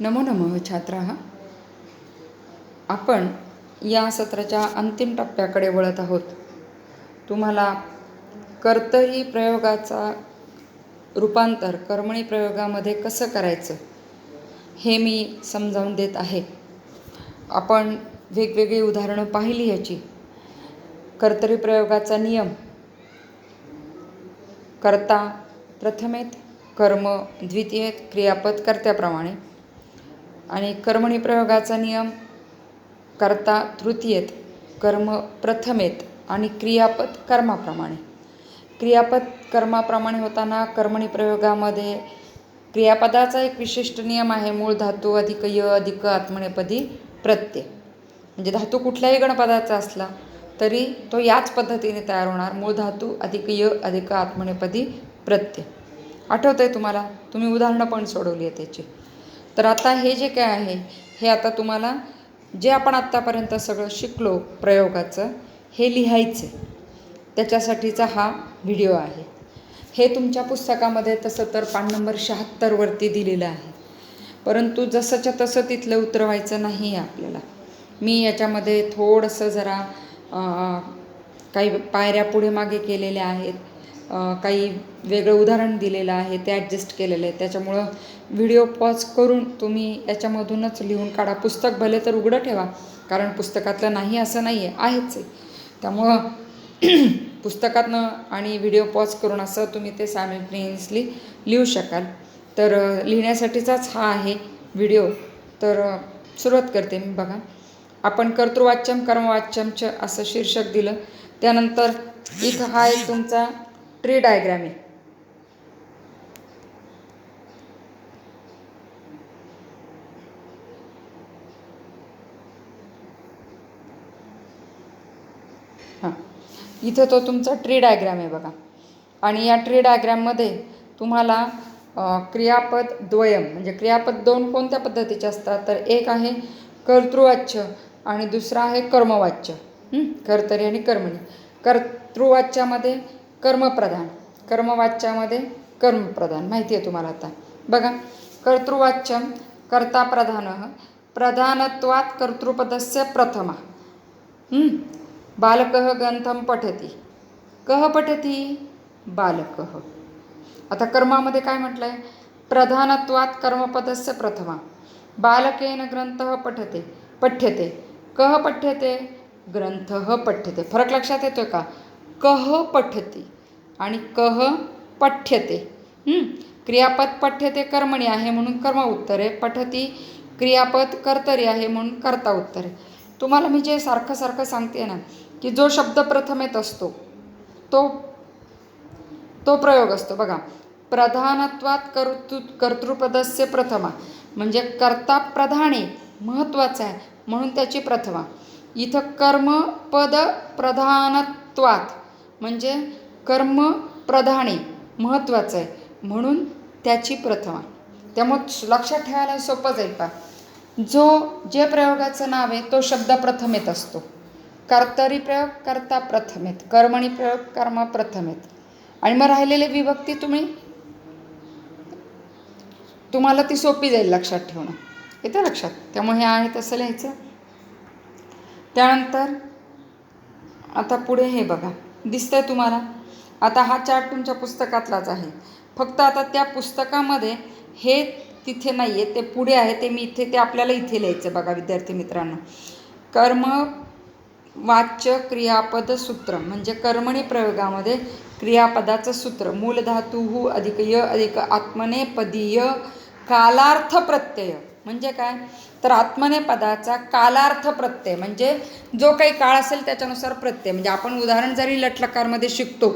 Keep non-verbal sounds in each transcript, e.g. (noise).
नमो नमः छात्रा. आपण या सत्राच्या अंतिम टप्प्याकडे वळत आहोत. तुम्हाला कर्तरी प्रयोगाचा रूपांतर कर्मणी प्रयोगामध्ये कसं करायचं हे मी समजावून देत आहे. आपण वेगवेगळी उदाहरणं पाहिली याची. कर्तरी प्रयोगाचा नियम. कर्ता प्रथमेत कर्म द्वितीयेत क्रियापद कर्त्याप्रमाणे. आणि कर्मणी प्रयोगाचा नियम कर्ता तृतीयेत कर्म प्रथमेत आणि क्रियापद कर्माप्रमाणे. क्रियापद कर्माप्रमाणे होताना कर्मणी प्रयोगामध्ये क्रियापदाचा एक विशिष्ट नियम आहे मूळ धातू अधिक य अधिक आत्मनेपदी प्रत्यय. म्हणजे धातू कुठल्याही गणपदाचा असला तरी तो याच पद्धतीने तयार होणार मूळ धातू अधिक य अधिक आत्मनेपदी प्रत्यय. आठवतं आहे तुम्हाला? तुम्ही उदाहरणं पण सोडवली आहे त्याची तर आता हे जे काय आहे हे आता तुम्हाला जे आपण आत्तापर्यंत सगळं शिकलो प्रयोगाचं हे लिहायचं आहे त्याच्यासाठीचा हा व्हिडिओ आहे. हे तुमच्या पुस्तकामध्ये तसं तर पान नंबर शहात्तरवरती दिलेलं आहे. परंतु जसंच्या तसं तिथलं उतरवायचं नाही आहे आपल्याला. मी याच्यामध्ये थोडंसं जरा काही पायऱ्या पुढे मागे केलेल्या आहेत. काही वेगळं उदाहरण दिलेलं आहे ते ॲडजस्ट केलेलं आहे. त्याच्यामुळं व्हिडिओ पॉज करून तुम्ही याच्यामधूनच लिहून काढा. पुस्तक भले तर उघडं ठेवा कारण पुस्तकातलं नाही असं नाही आहे आहेच आहे. त्यामुळं (clears throat) पुस्तकातनं आणि व्हिडिओ पॉज करून असं तुम्ही ते सायमल्टेनियसली लिहू शकाल. तर लिहिण्यासाठीचाच हा आहे व्हिडिओ तर सुरुवात करते मी बघा. आपण कर्तृवाच्यम कर्मवाच्यमच असं शीर्षक दिलं. त्यानंतर इथं हा एक तुमचा ट्री डायग्रॅम आहे. हां. इथं तो तुमचा ट्री डायग्रॅम आहे बघा. आणि या ट्री डायग्रॅममध्ये तुम्हाला क्रियापद द्वयम म्हणजे क्रियापद दोन कोणत्या पद्धतीचे असतात? तर एक आहे कर्तृवाच्य आणि दुसरा आहे कर्मवाच्य. कर्तरी आणि कर्मणी. कर्तृवाच्यामध्ये कर्मप्रधान. कर्मवाच्यामध्ये कर्मप्रधान. माहिती आहे तुम्हाला आता. बघा कर्तृवाच्यम कर्ताप्रधान प्रधानत्वात कर्तृपदस्य प्रथमा. बालक ग्रंथम पठती. कह पठती? बालक. आता कर्मामध्ये काय म्हटलं आहे प्रधानत्वात कर्मपदस्य प्रथमा. बालकेन ग्रंथ पठते. पठ्यते. कह पठ्यते? ग्रंथ पठ्यते. फरक लक्षात येतो का? कह पठती? आणि कह पठ्यते. क्रियापद पठ्यते कर्मणी आहे म्हणून कर्म उत्तर. आहे पठती क्रियापद कर्तरी आहे म्हणून कर्ता उत्तर. आहे तुम्हाला मी जे सारखं सारखं सांगते ना की जो शब्द प्रथम येत असतो तो तो प्रयोग असतो. बघा प्रधानत्वात कर्तृ कर्तृपदस्य प्रथमा. म्हणजे कर्ता प्रधाने महत्त्वाचं आहे म्हणून त्याची प्रथमा. इथं कर्मपद प्रधानत्वात. म्हणजे कर्म प्रधाने महत्त्वाचं आहे. म्हणून त्याची प्रथमा त्यामुळं लक्षात ठेवायला सोपं जाईल पा जो जे प्रयोगाचं नाव आहे तो शब्द प्रथमेत असतो. कर्तरी प्रयोग कर्ता प्रथमेत. कर्मणी प्रयोग कर्म प्रथमेत. आणि मग राहिलेले विभक्ती तुम्ही? तुम्हाला ती सोपी जाईल लक्षात ठेवणं. येतं लक्षात? त्यामुळे हे आहे तसं लिहायचं. त्यानंतर आता पुढे हे बघा. दिसतंय तुम्हाला? आता हा चार्ट तुमच्या पुस्तकातलाच आहे. फक्त आता त्या पुस्तकामध्ये हे तिथे नाही आहे ते पुढे आहे ते मी इथे ते आपल्याला इथे लिहायचं बघा विद्यार्थी मित्रांनो. कर्म वाच्य क्रियापद सूत्र. म्हणजे कर्मणी प्रयोगामध्ये क्रियापदाचं सूत्र. मूलधातू अधिक य अधिक आत्मने पदीय कालार्थ प्रत्यय. म्हणजे काय? तर आत्मने पदाचा कालार्थ प्रत्यय. म्हणजे जो काही काळ असेल त्याच्यानुसार प्रत्यय. म्हणजे आपण उदाहरण जरी लटलकारमध्ये शिकतो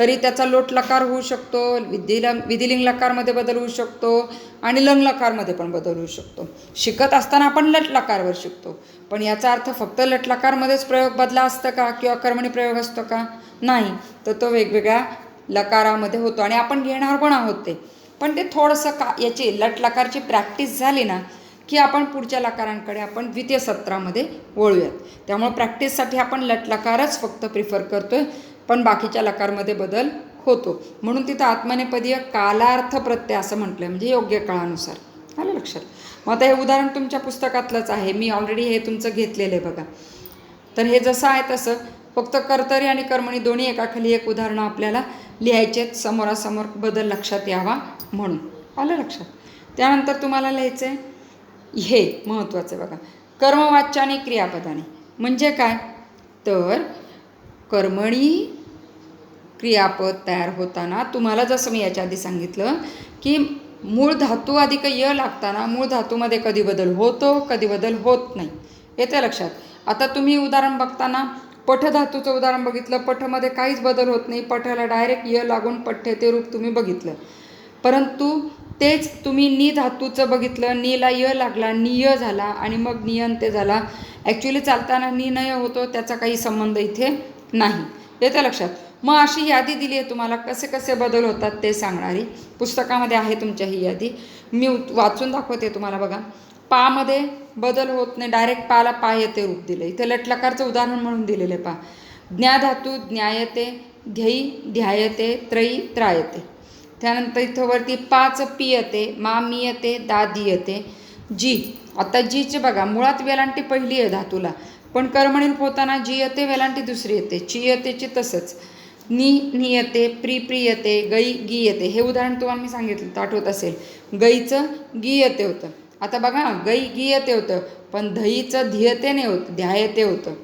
तरी त्याचा लोट लकार होऊ शकतो विधिलंग विधिलिंग लकारमध्ये बदल होऊ शकतो आणि लंग लकारमध्ये पण बदल होऊ शकतो. शिकत असताना आपण लट लकारवर शिकतो. पण याचा अर्थ फक्त लट लकारमध्येच प्रयोग बदला असतं का किंवा कर्मणी प्रयोग असतो का? नाही. तर तो वेगवेगळ्या लकारामध्ये होतो आणि आपण घेणार पण आहोत ते. पण ते थोडंसं का याची लट लकारची प्रॅक्टिस झाली ना की आपण पुढच्या लकारांकडे आपण द्वितीय सत्रामध्ये वळूयात. त्यामुळे प्रॅक्टिससाठी आपण लट लकारच फक्त प्रिफर करतो आहे पण बाकीच्या लकारमध्ये बदल होतो. म्हणून तिथं आत्मनेपदीय कालार्थ प्रत्यय असं म्हटलं आहे म्हणजे योग्य काळानुसार. आलं लक्षात? मग आता हे उदाहरण तुमच्या पुस्तकातलंच आहे. मी ऑलरेडी हे तुमचं घेतलेलं आहे बघा. तर हे जसं आहे तसं फक्त कर्तरी आणि कर्मणी दोन्ही एकाखाली एक उदाहरणं आपल्याला लिहायचे आहेत. समोरासमोर बदल लक्षात यावा म्हणून. आलं लक्षात? त्यानंतर तुम्हाला लिहायचं आहे हे महत्त्वाचं आहे बघा. कर्मवाच्याने आणि क्रियापदाने. म्हणजे काय? तर कर्मणी क्रियापद तयार होताना तुम्हाला जसं मी याच्या आधी सांगितलं की मूळ धातू अधिक य लागताना मूळ धातूमध्ये कधी बदल होतो कधी बदल होत नाही. येते लक्षात. आता तुम्ही उदाहरण बघताना पठधातूचं उदाहरण बघितलं. पठमध्ये काहीच बदल होत नाही. पठाला डायरेक्ट य लागून पठ्ठे ते रूप तुम्ही बघितलं. परंतु तेच तुम्ही नि धातूचं बघितलं. नीला य लागला निय झाला आणि मग नियन ते झाला. ॲक्च्युली चालताना निनय होतो त्याचा काही संबंध इथे नाही. येतं लक्षात. मग अशी यादी दिली आहे तुम्हाला. कसे कसे बदल होतात ते सांगणारी पुस्तकामध्ये आहे तुमच्या ही यादी. मी वाचून दाखवते तुम्हाला बघा. पामध्ये बदल होत नाही. डायरेक्ट पाला पा येते रूप दिलं इथे लटलकारचं उदाहरण म्हणून दिलेलं आहे पा ज्ञाधातू ज्ञायते ध्येयी ध्यायते त्रयी त्रायते. त्यानंतर इथं वरती पाच पियते मा मियते दा दियते जी. आता जीचे बघा. मुळात वेलांटी पहिली आहे धातूला. पण कर्मणी पोहताना होताना जी येते वेलांटी दुसरी येते. ची येतेची तसंच. नि नियते प्री प्रियते गई गीयते. हे उदाहरण तुम्हाला मी सांगितलं तर आठवत असेल. गईचं गीयते होतं. आता बघा गई गीयते होतं पण दहीचं धियते नाही होतं ध्यायते होतं.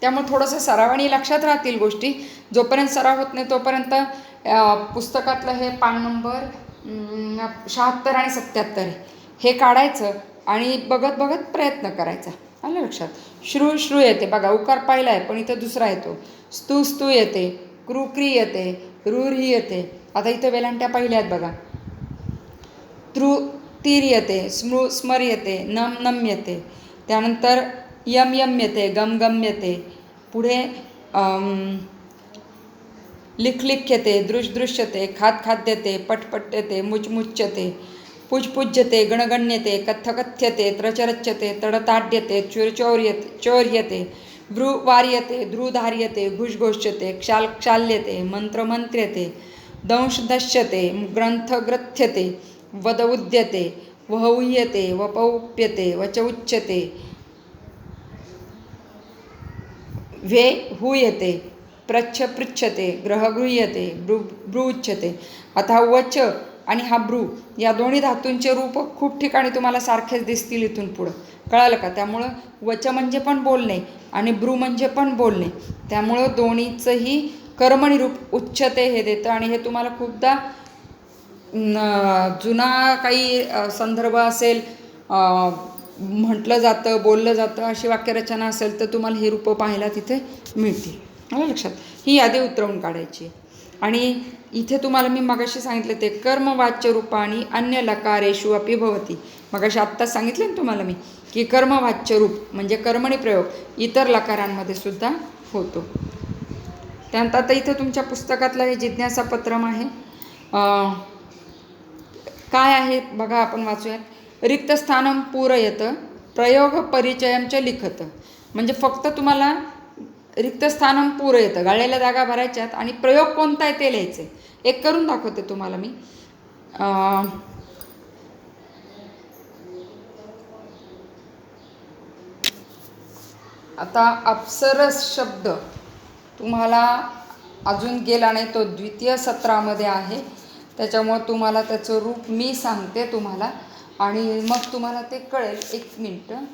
त्यामुळे थोडंसं सरावाने लक्षात राहतील गोष्टी. जोपर्यंत सराव होत नाही तोपर्यंत पुस्तकातलं हे पान नंबर शहात्तर आणि सत्याहत्तर हे काढायचं आणि बघत बघत प्रयत्न करायचा. आलं लक्षात? श्रू श्रू येते. बघा उकार पाहिला आहे पण इथं दुसरा येतो. स्तू स्तू येते. क्रुक्री येते रुरी येते. आता इथं वेलांट्या पहिल्या आहेत बघा. तृ तीर येते स्मृ स्मर येते नम नम येते. त्यानंतर यम यम येते गम गम येते. पुढे अम, लिख लिख येते दृश दृश्यते खात खाद्यते पटपट येते मुचमुच्यते पुजपुज्यते गणगण्यते कथ्यकथ्यते त्रचरच्यते तडताड्यते चुरचौर्यते चौर्यते भ्रू वार्यते ध्रुधार्यते घुषघोष्यते क्षाल क्षाल्यते मंत्रमंत्र्यते दंश दश्यते ग्रंथग्रथ्यते वद उद्यते वहूयते वपौप्यते वचौच्यते व्ये हूयते प्रच्छ पृच्छते ग्रहगृह्यते ब्रू ब्रू ब्रूच्यते आता वच आणि हा ब्रू या दोन्ही धातूंचे रूप खूप ठिकाणी तुम्हाला सारखेच दिसतील इथून पुढं. कळालं का? त्यामुळं वच म्हणजे पण बोलणे आणि ब्रू म्हणजे पण बोलणे. त्यामुळं दोन्हीचंही कर्मनिरूप उच्चते हे देतं आणि हे तुम्हाला खूपदा जुना काही संदर्भ असेल म्हटलं जातं बोललं जातं अशी वाक्यरचना असेल तर तुम्हाला हे रूपं पाहायला तिथे मिळतील. आलं लक्षात? ही यादी उतरवून काढायची. आणि इथे तुम्हाला मी मगाशी सांगितलं ते कर्मवाच्य रूपाणी अन्य लकारेषु अपि भवती. मगाशी आत्ताच सांगितलं ना तुम्हाला मी की कर्मवाच्य रूप म्हणजे कर्मणी प्रयोग इतर लकारांमध्ये सुद्धा होतो. त्यानंतर आता इथं तुमच्या पुस्तकातलं हे जिज्ञासापत्रम आहे. काय आहे बघा आपण वाचूयात. रिक्तस्थानं येतं प्रयोग परिचयम च लिखत. म्हणजे फक्त तुम्हाला रिक्तस्थानम पूर येतं गाळलेल्या जागा भरायच्यात आणि प्रयोग कोणता आहे ते लिहायचे. एक करून दाखवते तुम्हाला मी. आता अप्सरस शब्द तुम्हाला अजून गेला नाही तो द्वितीय सत्रामध्ये आहे. त्याच्यामुळं तुम्हाला त्याचं रूप मी सांगते तुम्हाला. आणि मग तुम्हाला ते कळेल. एक मिनटं.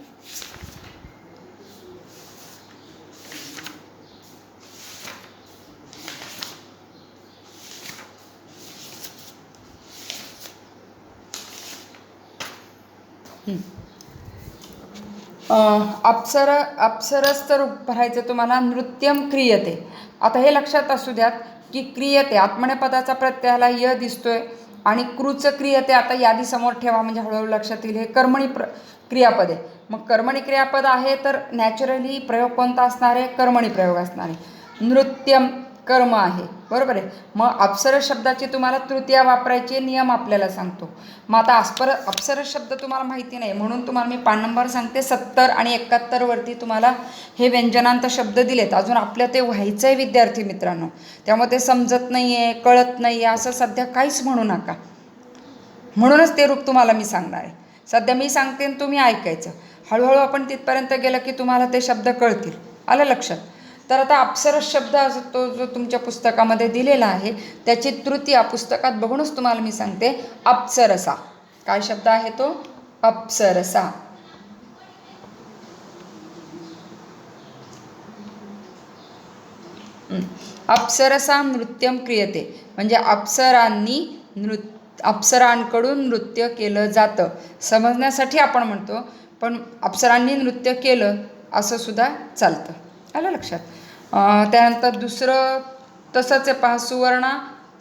अं, अप्सर अप्सरस रूप भरायचं तुम्हाला नृत्यम क्रियते. आता हे लक्षात असू द्यात की क्रियते आत्मनेपदाचा प्रत्ययाला य दिसतोय आणि क्रूचं क्रियते आता यादी समोर ठेवा म्हणजे हळूहळू लक्षात येईल. हे कर्मणी प्र क्रियापद. आहे मग कर्मणी क्रियापद आहे तर नॅचरली प्रयोग कोणता असणार आहे? कर्मणी प्रयोग असणार आहे. नृत्यम कर्म आहे. बरोबर आहे? मग अप्सरस शब्दाची तुम्हाला तृतीया वापरायचे नियम आपल्याला सांगतो. मग आता अस्पर अप्सरस शब्द तुम्हाला माहिती नाही म्हणून तुम्हाला मी पान नंबर सांगते. सत्तर आणि एकाहत्तरवरती तुम्हाला हे व्यंजनांत शब्द दिलेत. अजून आपल्या ते व्हायचं आहे विद्यार्थी मित्रांनो. त्यामुळे ते समजत नाही आहे कळत नाही आहे असं सध्या काहीच म्हणू नका. म्हणूनच ते रूप तुम्हाला मी सांगणार आहे. सध्या मी सांगते आणि तुम्ही ऐकायचं. हळूहळू आपण तिथपर्यंत गेलं की तुम्हाला ते शब्द कळतील. आलं लक्षात? तर आता अप्सरस शब्द असतो तो जो तुमच्या पुस्तकामध्ये दिलेला आहे त्याची तृतीया पुस्तकात बघूनच तुम्हाला मी सांगते अप्सरसा. काय शब्द आहे तो? अप्सरसा. अप्सरसा नृत्यम क्रियते. म्हणजे अप्सरांनी नृत्य अप्सरांकडून नृत्य केलं जातं. समजण्यासाठी आपण म्हणतो पण अप्सरांनी नृत्य केलं असं सुद्धा चालतं. आलं लक्षात? त्यानंतर दुसरं तसंच आहे पहा सुवर्णा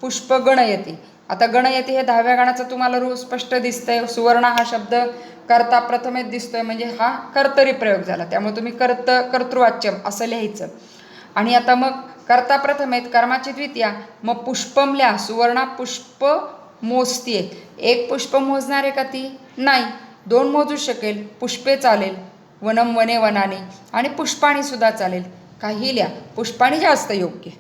पुष्प गणयती आता गणयती हे दहाव्या गाण्याचं तुम्हाला रोज स्पष्ट दिसतंय. सुवर्णा हा शब्द करता प्रथमेच दिसतोय म्हणजे हा कर्तरी प्रयोग झाला. त्यामुळे तुम्ही कर्त कर्तृवाच्यम असं लिहायचं. आणि आता मग करता प्रथमेत कर्माची द्वितीया मग पुष्पम लिहा. सुवर्णा पुष्प मोजतीये. एक पुष्प मोजणार आहे का ती? नाही. दोन मोजू शकेल पुष्पे चालेल वनम वने वनाने. आणि पुष्पाणीसुद्धा चालेल. काही लिहा पुष्पाणी जास्त योग्य.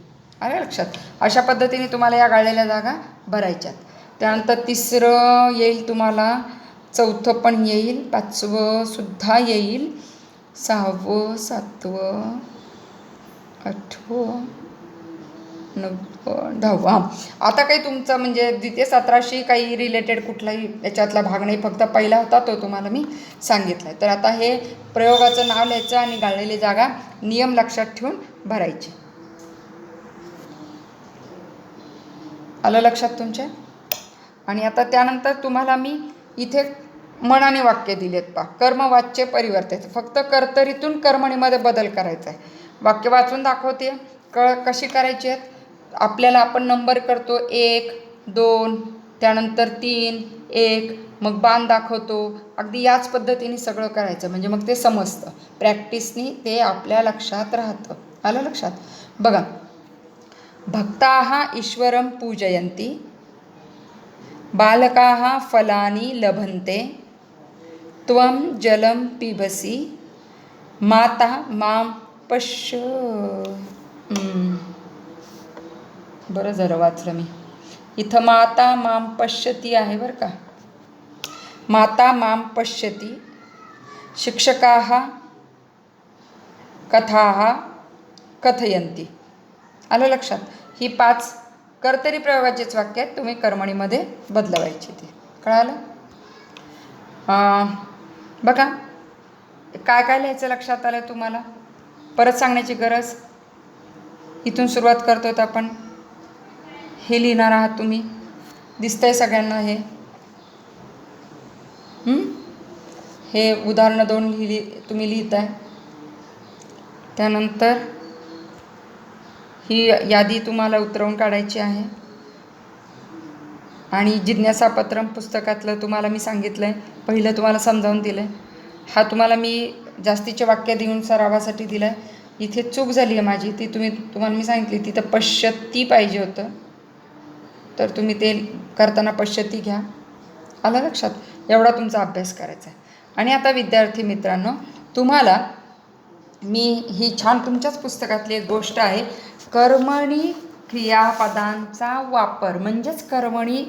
अरे लक्षात? अशा पद्धतीने तुम्हाला या गाळलेल्या जागा भरायच्यात. त्यानंतर तिसरं येईल तुम्हाला चौथं पण येईल पाचवं सुद्धा येईल सहावं सातवं आठवं दहावं हां आता काही तुमचं म्हणजे द्वितीय सतराशी काही रिलेटेड कुठलाही याच्यातला भाग नाही फक्त पहिला होता तो तुम्हाला मी सांगितला आहे तर आता हे प्रयोगाचं नाव लिहायचं आणि गाळलेली जागा नियम लक्षात ठेवून भरायची. आलं लक्षात तुमच्या? आणि आता त्यानंतर तुम्हाला मी इथे मनाने वाक्य दिलेत पा कर्मवाच्य परिवर्तित. फक्त कर्तरीतून कर्मणीमध्ये बदल करायचा आहे वाक्य वाचून दाखवते क कशी करायची आहेत? आपल्याला आपण नंबर करतो एक दोन त्यानंतर तीन एक मग बाण दाखवतो. अगदी याच पद्धतीने सगळं करायचं. म्हणजे मग ते समजतं. प्रॅक्टिसनी ते आपल्या लक्षात राहतं. आलं लक्षात? बघा. भक्ताः ईश्वरं पूजयन्ति बालकाः फलानि लभन्ते त्वं जलं पिबसी माता मां पश्य। बरं जरा वाचलं मी. इथं माता मां पश्यती आहे बरं का. माता मां पश्यती शिक्षकाः कथाः कथयंती आलं लक्षात? ही पाच कर्तरी प्रयोगाचेच वाक्य आहेत. तुम्ही कर्मणीमध्ये बदलवायची ते. कळालं? बघा काय काय लिहायचं लक्षात आलं तुम्हाला? परत सांगण्याची गरज? इथून सुरुवात करतो आपण. हे लिहिणार आहात तुम्ही. दिसतंय सगळ्यांना हे. हे? उदाहरणं दोन लिहिली तुम्ही लिहिताय. त्यानंतर ही यादी तुम्हाला उतरवून काढायची आहे. आणि जिज्ञासापत्रम पुस्तकातलं तुम्हाला मी सांगितलं आहे पहिलं तुम्हाला समजावून दिलं आहे हा तुम्हाला मी जास्तीचे वाक्य देऊन सरावासाठी दिलं आहे इथे चूक झाली आहे माझी. ती तुम्ही तुम्हाला मी सांगितली तिथं पश्यती पाहिजे होतं. तर तुम्ही ते करताना पश्यती घ्या. आलं लक्षात? एवढा तुमचा अभ्यास करायचा आहे. आणि आता विद्यार्थी मित्रांनो तुम्हाला मी ही छान तुमच्याच पुस्तकातली एक गोष्ट आहे. कर्मणी क्रियापदांचा वापर म्हणजेच कर्मणी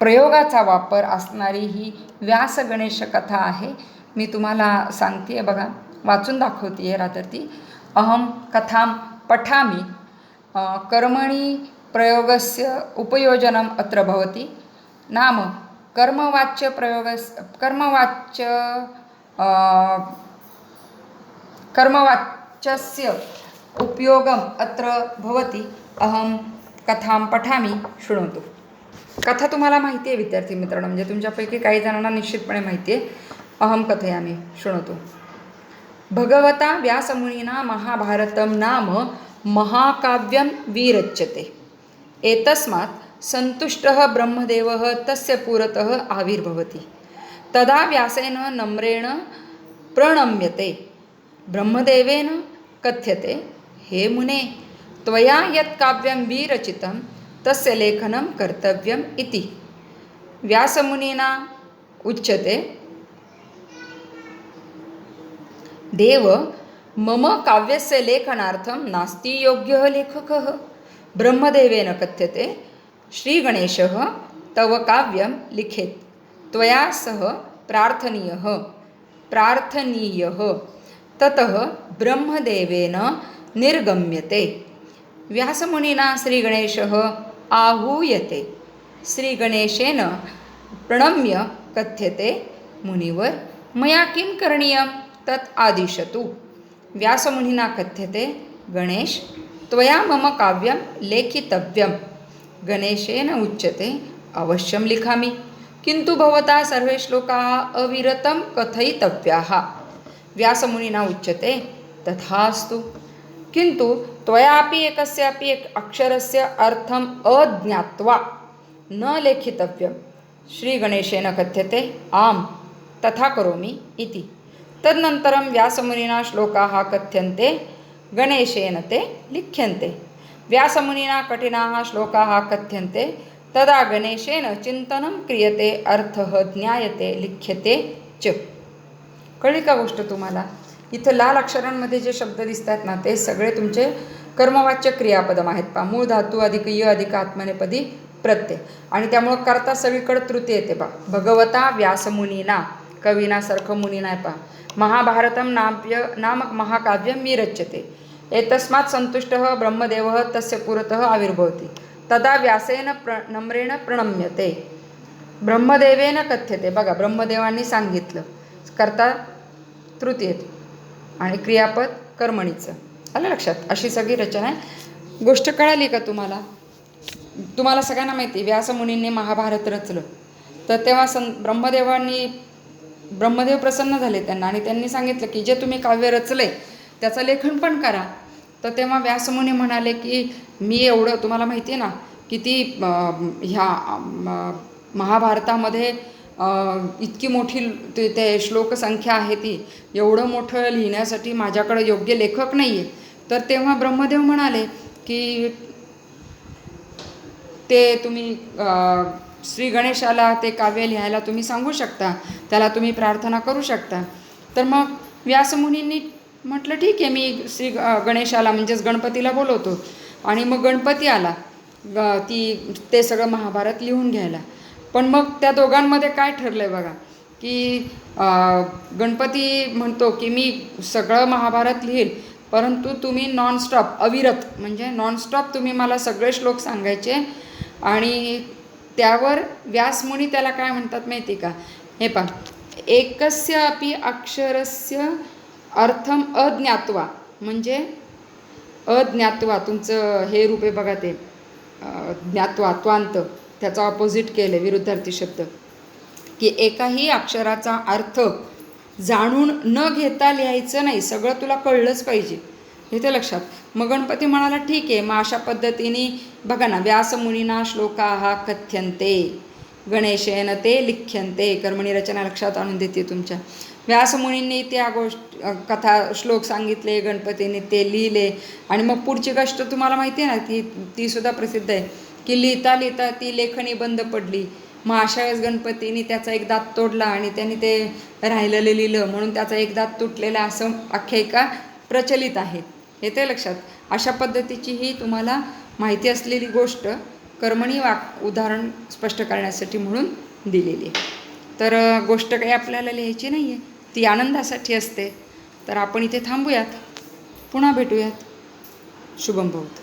प्रयोगाचा वापर असणारी ही व्यास गणेश कथा आहे. मी तुम्हाला सांगते बघा वाचून दाखवते आहे रात्र ती. अहम कथां पठामि कर्मणी प्रयोगस्य उपयोजनम् अत्र भवति। नाम कर्मवाच्यप्रयोगस् कर्मवाच्य कर्मवाच्यस्य उपयोगम् अत्र भवति। अहं कथां पठामि शृणोतु। कथा तुम्हाला माहिती आहे विद्यार्थी मित्रांनो म्हणजे तुमच्यापैकी काही जणांना निश्चितपणे माहिती आहे. अहं कथयामि शृणोतु। भगवता व्यासमुनिना महाभारतं नाम महाकाव्यं विरच्यते। एतस्मात् सन्तुष्टः ब्रह्मदेवः तस्य पुरतः आविर्भवति। तदा व्यासेन नम्रेण प्रणम्यते। ब्रह्मदेवेन कथ्यते हे मुने त्वया यत् काव्यं विरचितं तस्य लेखनं कर्तव्यम् इति व्यासमुनिना उच्यते देव मम काव्यस्य लेखनार्थं नास्ति योग्यः लेखकः। ब्रह्मदेवेन कथ्यते श्रीगणेशः तव काव्यं लिखेत् त्वया सह प्रार्थनीयः प्रार्थनीयः ततः ब्रह्मदेवेन निर्गम्यते। व्यासमुनिना श्रीगणेशः आहूयते श्रीगणेशेन प्रणम्य कथ्यते मुनिवर मया किं करणीयं? तत् आदिशतु। व्यासमुनिना कथ्यते गणेश त्वया मम काव्यं लेखितव्यं। गणेशेन उच्यते अवश्यं लिखामि। किन्तु भवता सर्वे श्लोकाः अविरतं कथयितव्याः। व्यासमुनिना उच्यते तथास्तु। किन्तु त्वयापि एकस्यापि एक अक्षरस्य अर्थम् अज्ञात्वा न लेखितव्यं। श्रीगणेशेन कथ्यते आम् तथा करोमि इति। तदनन्तरं व्यासमुनिना श्लोकाः कथ्यन्ते गणेशेन ते लिख्यन्ते। व्यासमुनिना कठिनाः श्लोकाः कथ्यन्ते। तदा गणेशेन चिन्तनं क्रियते अर्थः ज्ञायते लिख्यते च। कळली का गोष्ट तुम्हाला? इथं लाल अक्षरांमध्ये जे शब्द दिसतात ना ते सगळे तुमचे कर्मवाच्य क्रियापदम आहेत पा मूळ धातू अधिक य अधिक आत्मनेपदी प्रत्यय. आणि त्यामुळं करता सगळीकडे तृती येते पा भगवता व्यासमुनीना कविनासारखं मुनी नाही पा महाभारतं नाव्य नामक महाकाव्यं मी रच्यते एतस्मात् संतुष्टः ब्रह्मदेवः तस्य पुरतः आविर्भवति। तदा व्यासेन प्र नम्रेण प्रणम्यते। ब्रह्मदेवेन कथ्यते। बघा ब्रह्मदेवांनी सांगितलं। करता तृतीयेत। आणि क्रियापद कर्मणीचं। आलं लक्षात? अशी सगळी रचना आहे। गोष्ट कळाली का तुम्हाला? तुम्हाला सगळ्यांना माहिती व्यासमुनींनी महाभारत रचलं. तर तेव्हा सं ब्रह्मदेवांनी ब्रह्मदेव प्रसन्न झाले त्यांना. आणि त्यांनी सांगितलं की जे तुम्ही काव्य रचले त्याचं लेखन पण करा. तर तेव्हा व्यासमुनी म्हणाले की मी एवढं तुम्हाला माहिती आहे ना किती ह्या महाभारतामध्ये इतकी मोठी ते ते श्लोकसंख्या आहे ती एवढं मोठं लिहिण्यासाठी माझ्याकडे योग्य लेखक नाही आहे तर तेव्हा ब्रह्मदेव म्हणाले की ते तुम्ही श्री गणेशाला ते काव्य लिहायला तुम्ही सांगू शकता त्याला तुम्ही प्रार्थना करू शकता. तर मग व्यासमुनींनी म्हटलं ठीक आहे मी श्री गणेशाला म्हणजेच गणपतीला बोलवतो. आणि मग गणपती आला. ग ती ते सगळं महाभारत लिहून घ्यायला. पण मग त्या दोघांमध्ये काय ठरलं आहे बघा की गणपती म्हणतो की मी सगळं महाभारत लिहील परंतु तुम्ही नॉनस्टॉप अविरत म्हणजे नॉनस्टॉप तुम्ही मला सगळे श्लोक सांगायचे आणि त्यावर व्यासमुनी त्याला काय म्हणतात माहिती का? हे पा एकस्य अपि अक्षरस्य अर्थम अज्ञात्वा. म्हणजे अज्ञात्वा तुमचं हे रूप आहे बघा ते. ज्ञात्वा त्वांत. त्याचा ऑपोजिट केलं विरुद्धार्थी शब्द. की एकाही अक्षराचा अर्थ जाणून न घेता लिहायचं नाही सगळं तुला कळलंच पाहिजे. हे ते लक्षात. मग गणपती म्हणाला ठीक आहे मग अशा पद्धतीने बघा ना व्यासमुनीना श्लोका हा कथ्यन्ते गणेशेन ते लिख्यन्ते. कर्मणी रचना लक्षात आणून देते तुमच्या. व्यासमुनींनी त्या गोष्ट कथा श्लोक सांगितले गणपतीने ते लिहिले. आणि मग पुढची गोष्ट तुम्हाला माहिती आहे ना ती ती सुद्धा प्रसिद्ध आहे की लिहिता लिहिता ती लेखणी बंद पडली. मग अशा वेळेस गणपतीने त्याचा एक दात तोडला आणि त्यांनी ते राहिलेलं लिहिलं. म्हणून त्याचा एक दात तुटलेला असं आख्यायिका प्रचलित आहे. हे ते लक्षात. अशा पद्धतीची ही तुम्हाला माहिती असलेली गोष्ट कर्मणी वाक उदाहरण स्पष्ट करण्यासाठी म्हणून दिलेली आहे. तर गोष्ट काही आपल्याला लिहायची नाही आहे ती आनंदासाठी असते. तर आपण इथे थांबूयात. पुन्हा भेटूयात. शुभम भवत.